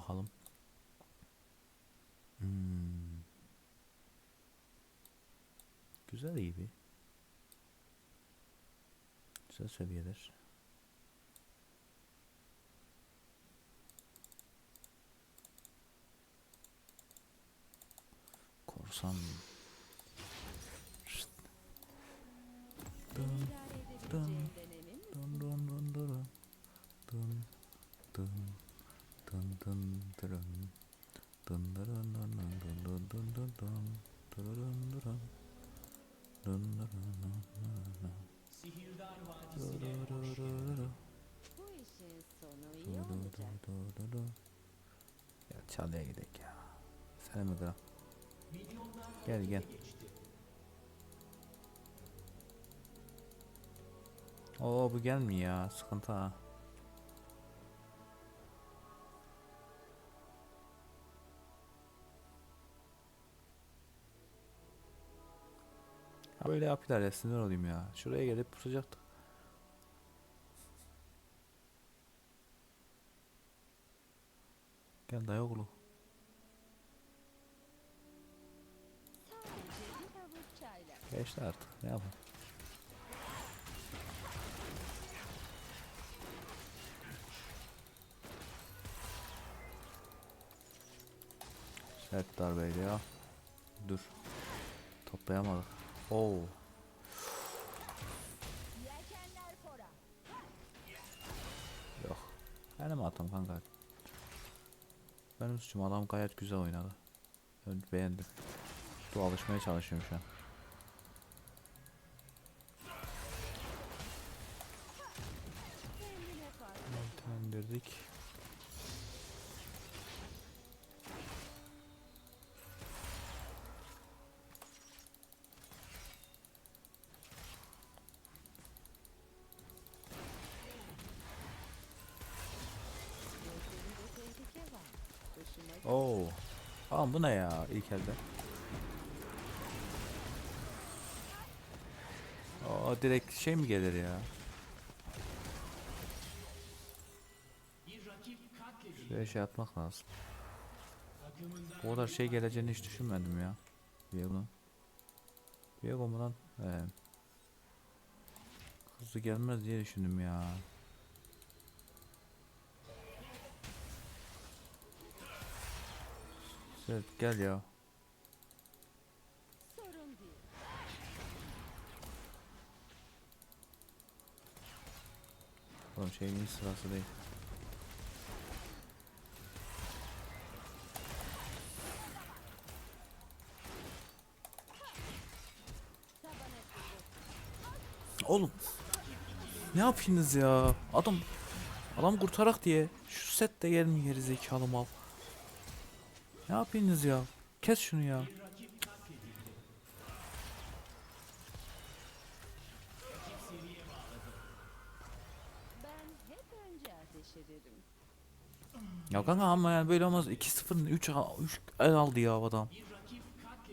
bakalım. Hmm. Güzel gibi. Güzel seviyeler. Korsan. Şşt. Dın dın dın dın dın dın dın dın dırın. Dın dırın dın dın dın dın dın dın. Dırın dırın. Dın dırın dın dın. Sihirdar Vadisi'ne hoş geldin. Bu işin sonu iyi olacak. Ya çalıya gidelim ya. Selam Egra. Gel gel. Oo bu gelmiyor ya. Sıkıntı ha. Böyle yapıyorlar ya sinir olayım ya. Şuraya gelip pusacaktık. Gel dayı. Geçti artık. Ne yapalım? Sert darbeydi ya. Dur. Toplayamadık. Oo. Fora. Yok. Benim atam kanka. Benim suçum adam gayet güzel oynadı. Ben beğendim. Dur alışmaya çalışıyorum şu an. Tamam bu ne ya ilk elde? Aa direkt şey mi gelir ya? Şuraya şey atmak lazım. Bu kadar şey geleceğini hiç düşünmedim ya. Viego'nun. Viego mu lan? He. Hızlı gelmez diye düşündüm ya. Evet gel ya. Oğlum şeyin iyi sırası değil. Oğlum. Ne yapıyorsunuz ya? Adam adam kurtarak diye şu set de gelmiyor zekalı mal. Ne yapıyorsunuz ya? Kes şunu ya. Ya kanka ama yani böyle olmaz. 2-0 3 3 el aldı ya adam.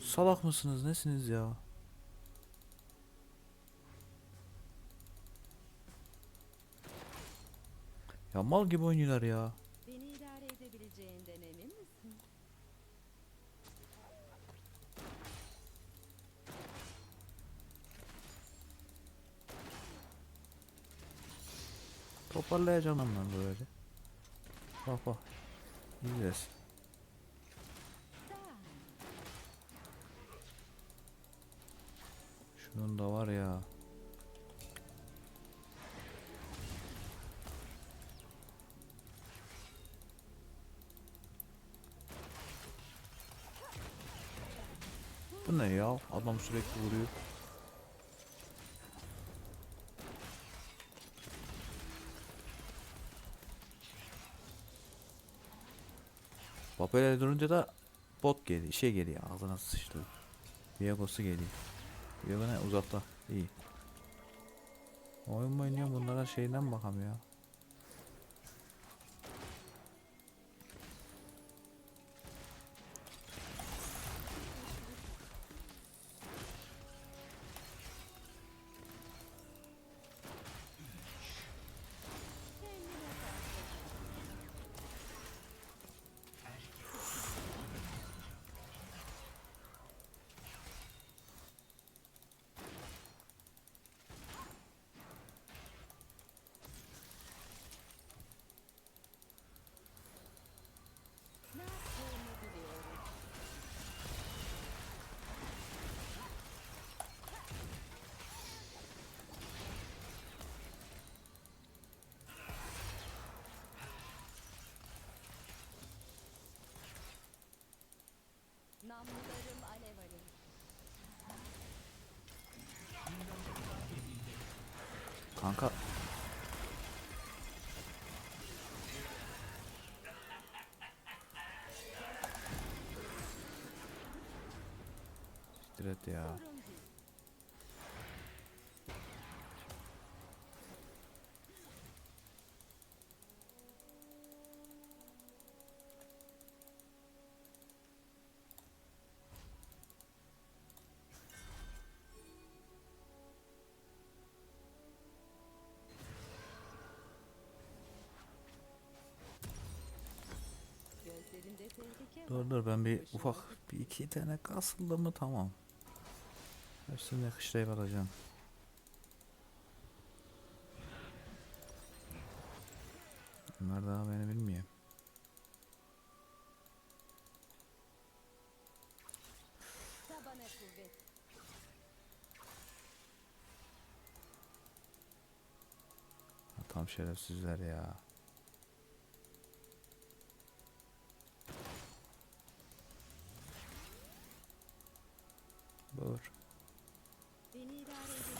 Salak mısınız? Nesiniz ya? Ya mal gibi oynuyorlar ya. Toparlayacağım ben böyle. Bak bak. Sağ. Şunun da var ya. Bu ne ya? Adam sürekli vuruyor. Babel durunca da bot geliyor, şey geliyor, ağzına sıçtı. Viago'su geliyor. Viago ne? Uzakta. İyi. Oyun mu oynuyor bunlara şeyden bakam ya. Kanka. Siktir et ya. Sorun değil. Gözlerinde tehlike var. Dur dur ben bir ufak bir iki tane kasıldı mı tamam. Hepsini yakışlayıp alacağım. Bunlar daha beni bilmiyor. Tam şerefsizler ya. Dinidare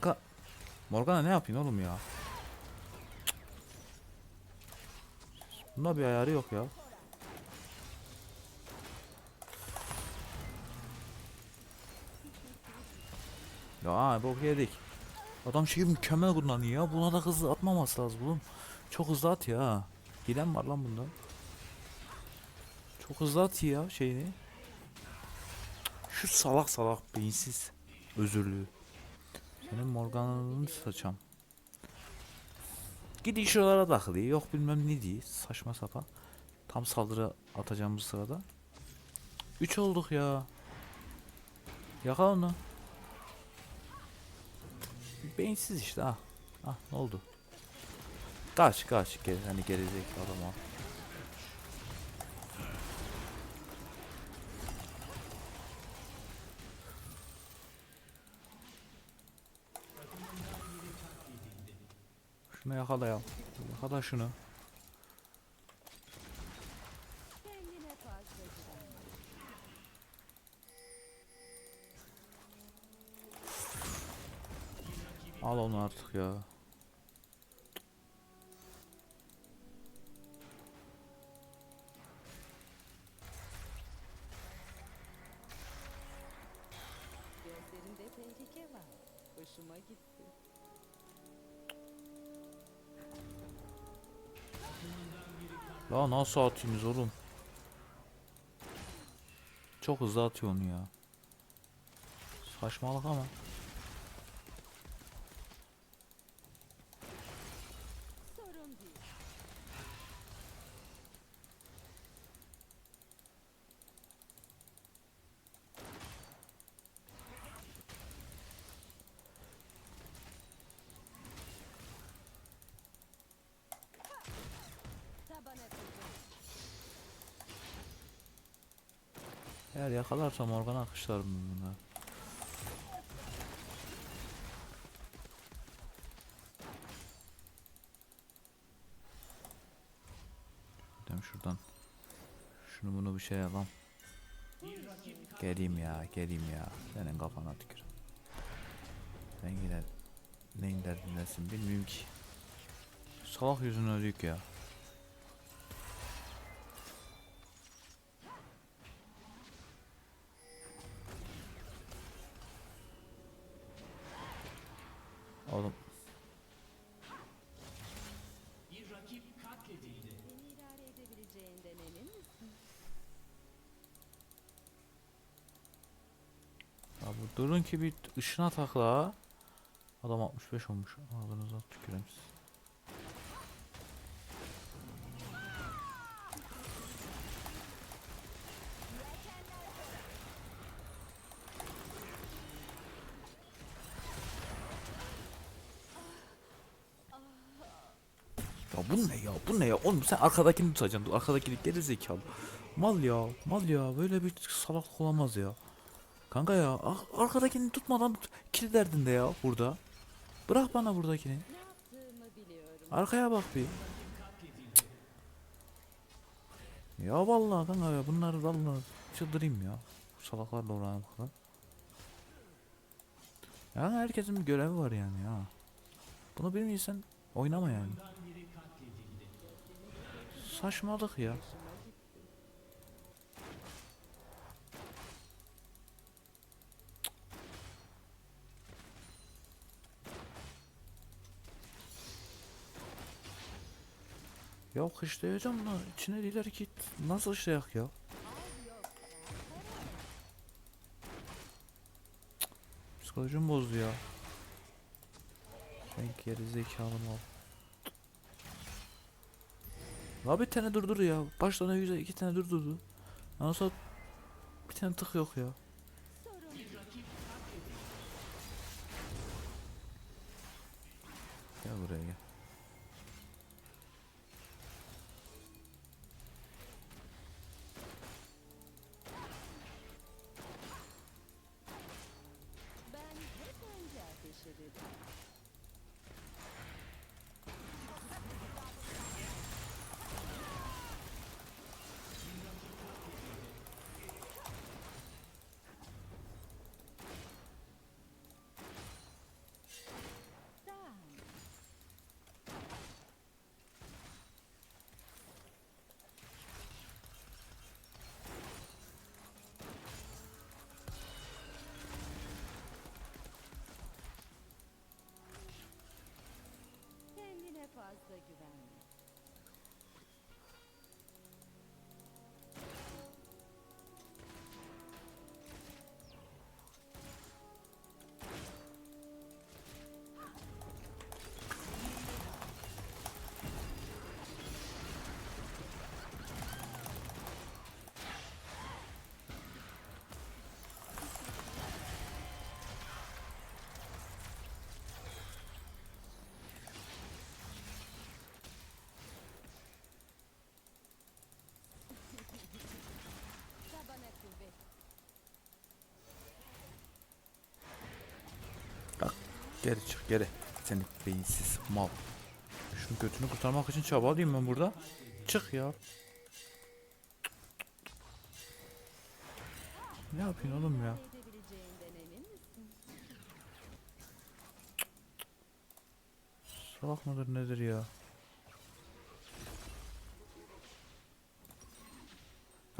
Kanka. Morgana ne yapayım oğlum ya? Bunda bir ayarı yok ya. Ya bok yedik. Adam şeyi mükemmel kullanıyor ya. Buna da hızlı atmaması lazım oğlum. Çok hızlı at ya. Giden var lan bunda. Çok hızlı at ya şeyini. Şu salak salak beyinsiz. Özürlü. Senin Morgan'ını saçam. Gidin şuralara takılıyor. Yok bilmem ne diye. Saçma sapan. Tam saldırı atacağımız sırada. 3 olduk ya. Yakala onu. Beyinsiz işte ah. Ah ne oldu? Kaç kaç geri hani gerizekalı adam o. Şunu yakala ya. Yakala şunu. Al onu artık ya. La nasıl atıyorsunuz oğlum? Çok hızlı atıyor onu ya. Saçmalık ama. Yakalarsam organa akışlarım bunlar. Gidelim şuradan. Şunu bunu bir şey yapalım. Geleyim ya, geleyim ya. Senin kafana tükür. Ben yine neyin derdindesin bilmiyorum ki. Salak yüzüne öldük ya. Durun ki bir ışına takla. Adam 65 olmuş. Ağzınıza tüküreyim siz. Ya bu ne ya? Bu ne ya? Oğlum sen arkadakini tutacaksın. Arkadakini geri zekalı. Mal ya. Mal ya. Böyle bir salaklık olamaz ya. Kanka ya. ar- Arkadakini tutmadan kill derdinde ya burada. Bırak bana buradakini. Arkaya bak bir. Ya vallahi kanka ya bunlar vallahi çıldırayım ya. Bu salaklarla. Yani herkesin bir görevi var yani ya. Bunu bilmiyorsan oynama yani. Saçmalık ya. Ya kışlayacağım da içine diler ki nasıl kışlayak ya? Psikolojim bozdu ya. Sen geri zekalı mal. La bir tane durdur ya. Başta ne güzel iki tane durdurdu. Nasıl bir tane tık yok ya. as the Geri çık geri. Seni beyinsiz mal. Şunun götünü kurtarmak için çabalayayım ben burada. Çık ya. Ne yapıyorsun oğlum ya? Salak mıdır nedir? Ya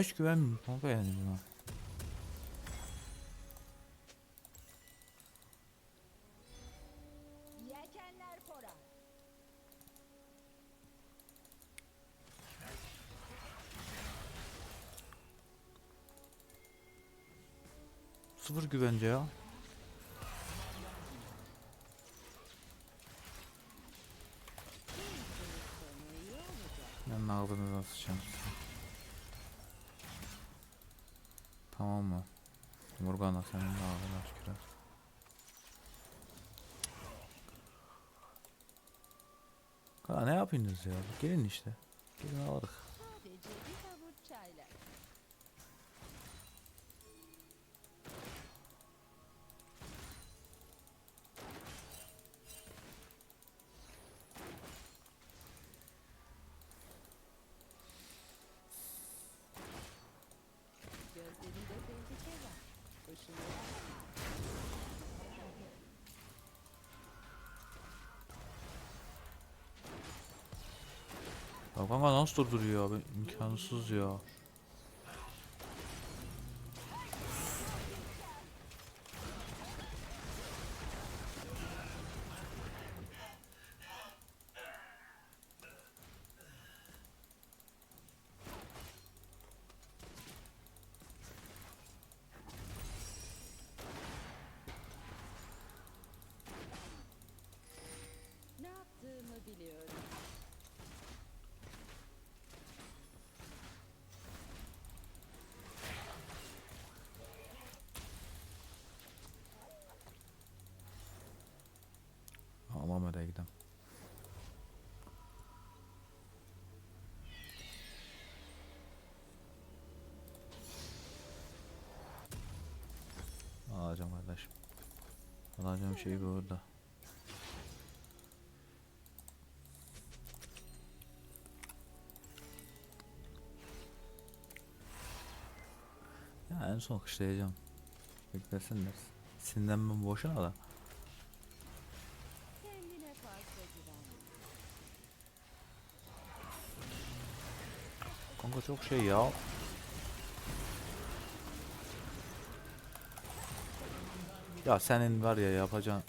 hiç güvenmiyorum kanka yani buna. Olacak. Ben ağzınıza sıçacağım. Tamam mı? Morgana senin de ağzına tükürer. Kanka ne yapıyorsunuz ya? Gelin işte. Gelin alırız. Kanka nasıl durduruyor abi? İmkansız ya. Ne yaptığımı biliyorum. kameraya gidelim. Alacağım kardeşim. Alacağım şey burada. Ya en son kışlayacağım. Beklesinler. Sinirlenmem boşuna da. Çok şey ya. Ya senin var ya yapacağın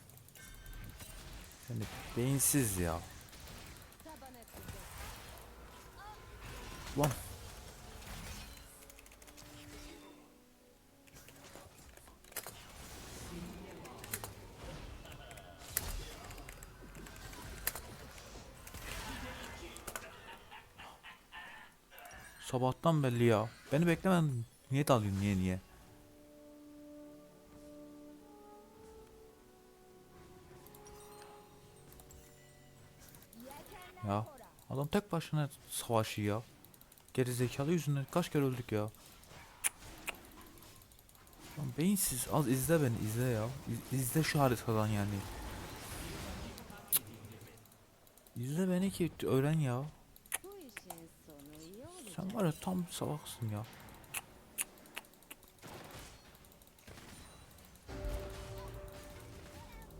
Seni beyinsiz ya. Tabana Sabahtan belli ya. Beni beklemedin. Niye dalıyorsun? Niye niye? Ya. Adam tek başına savaşıyor ya. Geri zekalı yüzünden kaç kere öldük ya. Lan beyinsiz az izle beni izle ya. İz- İzle şu haritadan yani. İzle beni ki öğren ya. Bu işin sonu iyi olacak. Sen var ya tam salaksın ya.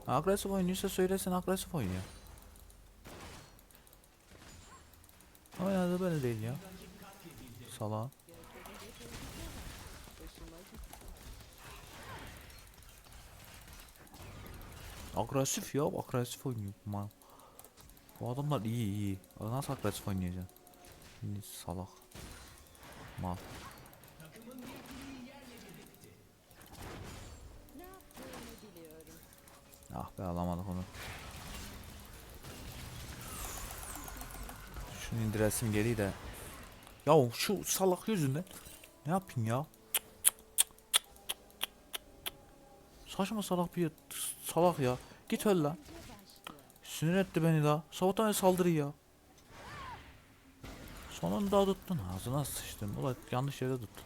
Agresif oynuyorsa söylesin agresif oynuyor. Ama ya da böyle değil ya. Gitti. Agresif ya agresif oynuyor ma. Bu adamlar iyi iyi. Nasıl agresif oynayacaksın? Şimdi salak. Mal. Ah be alamadık onu. Şunu indiresim geri de. Ya şu salak yüzünden ne yapayım ya? Saçma salak bir salak ya. Git öl lan. Sinir etti beni daha. Sabahtan beri saldırıyor ya. Sonunda tuttun. Ağzına sıçtın. Ulan yanlış yere tuttun.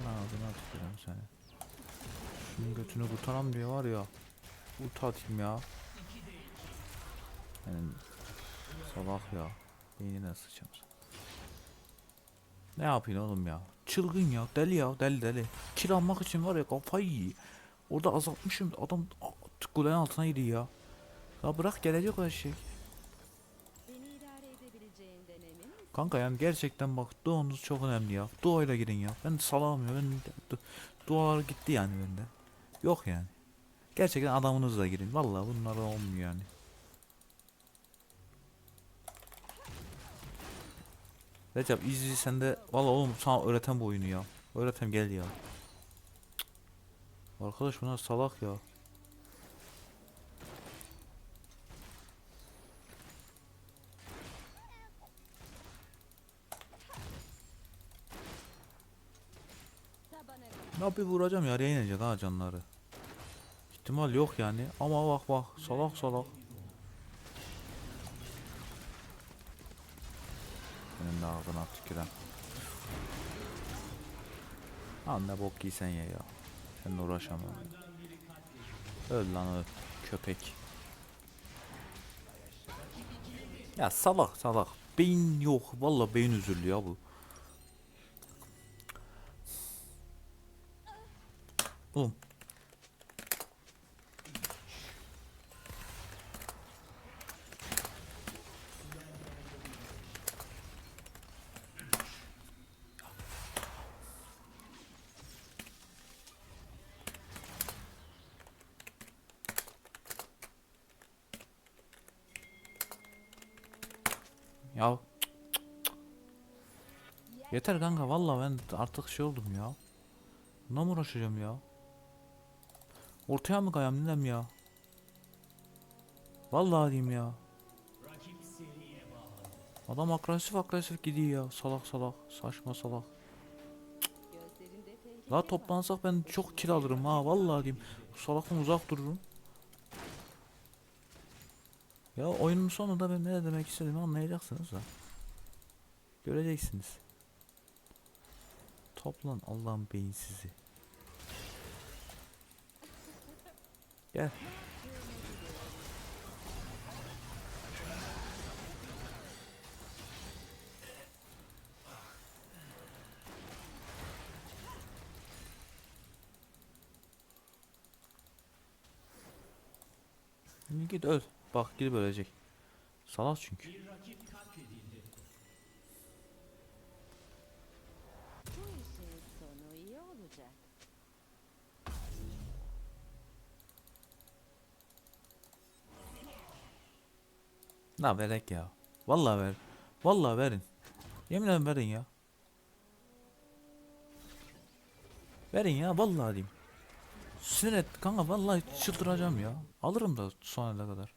Ağzına tükürüm seni. Şunun götünü kurtaram diye var ya. Ult atayım ya. Benim salak ya. Sıçam sen. Ne yapıyorsun oğlum ya? Çılgın ya. Deli ya. Deli deli. Kill almak için var ya kafayı yiyor. Orada azaltmışım. Adam kulenin altına gidiyor ya. Ya bırak gelecek o şey. Kanka yani gerçekten bak duanız çok önemli ya. Duayla girin ya. Ben salam ya. Ben du- dualar gitti yani bende. Yok yani. Gerçekten adamınızla girin. Vallahi bunlar olmuyor yani. Recep izli sen de valla oğlum sana öğreten bu oyunu ya. Öğretem gel ya. Arkadaş bunlar salak ya. Ya bir vuracağım yarıya inecek ha canları. İhtimal yok yani ama bak bak salak salak. Benim de ağzına tüküren. Lan ne bok giysen ye ya. Seninle uğraşamam. Öl lan öl. Köpek. Ya salak salak. Beyin yok. Vallahi beyin üzüldü ya bu. Oğlum. Ya Yeter kanka vallahi ben artık şey oldum ya. Buna mı uğraşacağım ya? Ortaya mı kayam dedem ya? Vallahi diyeyim ya. Adam agresif agresif gidiyor ya. Salak salak. Saçma salak. La toplansak ben çok kill alırım ha vallahi diyeyim. Salaktan uzak dururum. Ya oyunun sonunda ben ne demek istediğimi anlayacaksınız da. Göreceksiniz. Toplan Allah'ın beyinsizi. Gel. Şimdi Git öl. Bak gidip ölecek. Salak çünkü. La verek ya. Vallahi ver. Vallahi verin. Yemin ederim verin ya. Verin ya vallahi diyeyim. Sinir kanka vallahi çıldıracağım ya. Alırım da sonuna kadar.